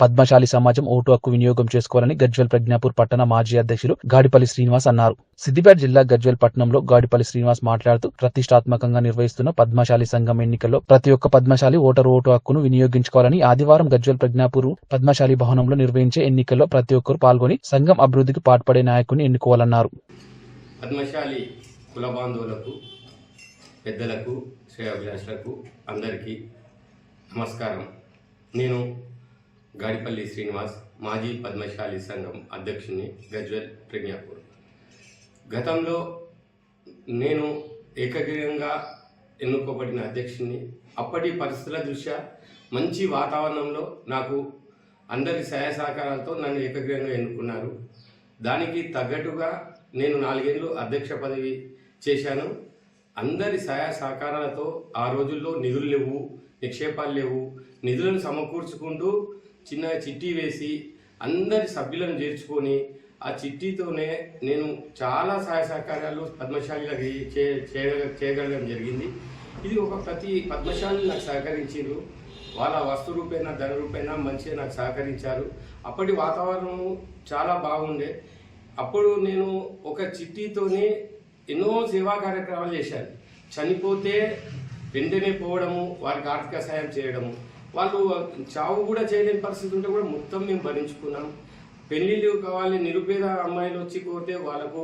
పద్మశాలి సమాజం ఓటు హక్కు వినియోగం చేసుకోవాలని గజ్వెల్ ప్రజ్ఞాపూర్ పట్టణ మాజీ అధ్యక్షులు గాడిపల్లి శ్రీనివాస్ అన్నారు. సిద్దిపేట జిల్లా గజ్వెల్ పట్టణంలో గాడిపల్లి శ్రీనివాస్ మాట్లాడుతూ ప్రతిష్టాత్మకంగా నిర్వహిస్తున్న పద్మశాలి సంఘం ఎన్నికల్లో ప్రతి ఒక్క పద్మశాలి ఓటరు ఓటు హక్కును వినియోగించుకోవాలని ఆదివారం గజ్వెల్ ప్రజ్ఞాపూర్ పద్మశాలి భవనంలో నిర్వహించే ఎన్నికల్లో ప్రతి ఒక్కరు పాల్గొని సంఘం అభివృద్ధికి పాటుపడే నాయకుని ఎన్నుకోవాలన్నారు. పద్మశాలి కుల బాంధవులకు పెద్దలకు శ్రేయాభిలాషులకు అందరికీ నమస్కారం. నేను గాడిపల్లి శ్రీనివాస్ మాజీ పద్మశాలి సంఘం అధ్యక్షుని గజ్వెల్ ప్రజ్ఞాపూర్ గతంలో నేను ఏకగ్రీవంగా ఎన్నుకోబడిన అధ్యక్షుని అప్పటి పరిస్థితుల దృష్ట్యా మంచి వాతావరణంలో నాకు అందరి సహాయ సహకారాలతో నన్ను ఏకగ్రీవంగా ఎన్నుకున్నారు. దానికి తగ్గట్టుగా నేను నాలుగేళ్ళు అధ్యక్ష పదవి చేశాను. అందరి సహాయ సహకారాలతో ఆ రోజుల్లో నిధులు లేవు నిక్షేపాలు లేవు. నిధులను సమకూర్చుకుంటూ చిన్న చిట్టి వేసి అందరి సభ్యులను చేర్చుకొని ఆ చిట్టితోనే నేను చాలా సహాయ సహకారాలు పద్మశాలిగా చేయగలగడం జరిగింది. ఇది ఒక ప్రతి పద్మశాలి నాకు సహకరించారు వాళ్ళ వస్తు రూపేనా ధన రూపేనా మంచిగా నాకు సహకరించారు. అప్పటి వాతావరణం చాలా బాగుండే. అప్పుడు నేను ఒక చిట్టితోనే ఎన్నో సేవా కార్యక్రమాలు చేశాను. చనిపోతే వెంటనే పోవడము వారికి ఆర్థిక సహాయం చేయడము. వాళ్ళు చావు కూడా చేయలేని పరిస్థితి ఉంటే కూడా మొత్తం మేము భరించుకున్నాం. పెళ్ళిళ్ళు కావాలి నిరుపేద అమ్మాయిలు వచ్చి కోరితే వాళ్ళకు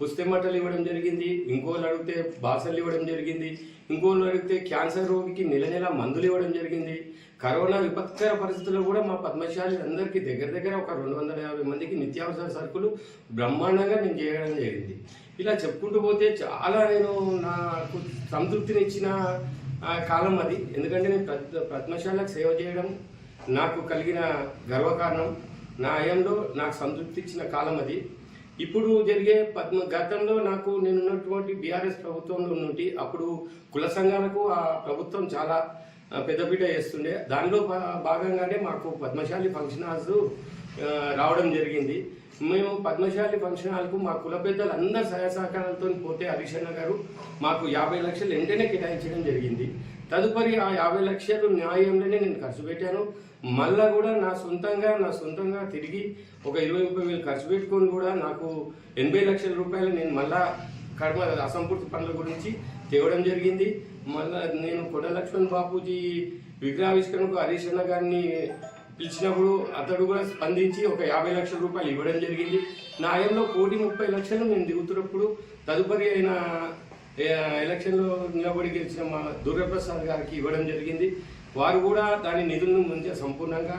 పుస్తెమట్టలు ఇవ్వడం జరిగింది ఇంకోళ్ళు అడిగితే బాసలు ఇవ్వడం జరిగింది ఇంకోళ్ళు అడిగితే క్యాన్సర్ రోగికి నెల నెల మందులు ఇవ్వడం జరిగింది. కరోనా విపత్కర పరిస్థితుల్లో కూడా మా పద్మశాలి అందరికీ దగ్గర దగ్గర ఒక రెండు వందల యాభై మందికి నిత్యావసర సరుకులు బ్రహ్మాండంగా నేను చేయడం జరిగింది. ఇలా చెప్పుకుంటూ పోతే చాలా నేను నాకు సంతృప్తినిచ్చిన కాలం అది. ఎందుకంటే నేను పద్మశాలకు సేవ చేయడం నాకు కలిగిన గర్వకారణం. నా హయాంలో నాకు సంతృప్తి ఇచ్చిన కాలం అది. ఇప్పుడు జరిగే పద్మ గతంలో నాకు నేను ఉన్నటువంటి బీఆర్ఎస్ ప్రభుత్వంలో నుండి అప్పుడు కుల సంఘాలకు ఆ ప్రభుత్వం చాలా పెద్దపీట వేస్తుండే. దానిలో భాగంగానే మాకు పద్మశాలి ఫంక్షన్ హాల్స్ రావడం జరిగింది. మేము పద్మశాలి ఫంక్షన్ హాల్కు మా కుల పెద్దలు అందరి సహాయ సహకారాలతో పోతే హరిశన్న గారు మాకు యాభై లక్షలు వెంటనే కేటాయించడం జరిగింది. తదుపరి ఆ యాభై లక్షలు న్యాయంలోనే నేను ఖర్చు పెట్టాను. మళ్ళా కూడా నా సొంతంగా నా సొంతంగా తిరిగి ఒక ఇరవై ముప్పై వేలు ఖర్చు పెట్టుకొని కూడా నాకు ఎనభై లక్షల రూపాయలు నేను మళ్ళా కర్మ అసంపూర్తి పనుల గురించి తేవడం జరిగింది. మళ్ళా నేను కొడ లక్ష్మణ్ బాపూజీ విగ్రహావిష్కరణకు హరీష్ అన్న గారిని పిలిచినప్పుడు అతడు కూడా స్పందించి ఒక యాభై లక్షల రూపాయలు ఇవ్వడం జరిగింది. నా కోటి ముప్పై లక్షలు నేను దిగుతున్నప్పుడు తదుపరి అయిన ఎలక్షన్లో నిలబడి గెలిచిన మా దుర్గప్రసాద్ గారికి ఇవ్వడం జరిగింది. వారు కూడా దాని నిధులను మంచిగా సంపూర్ణంగా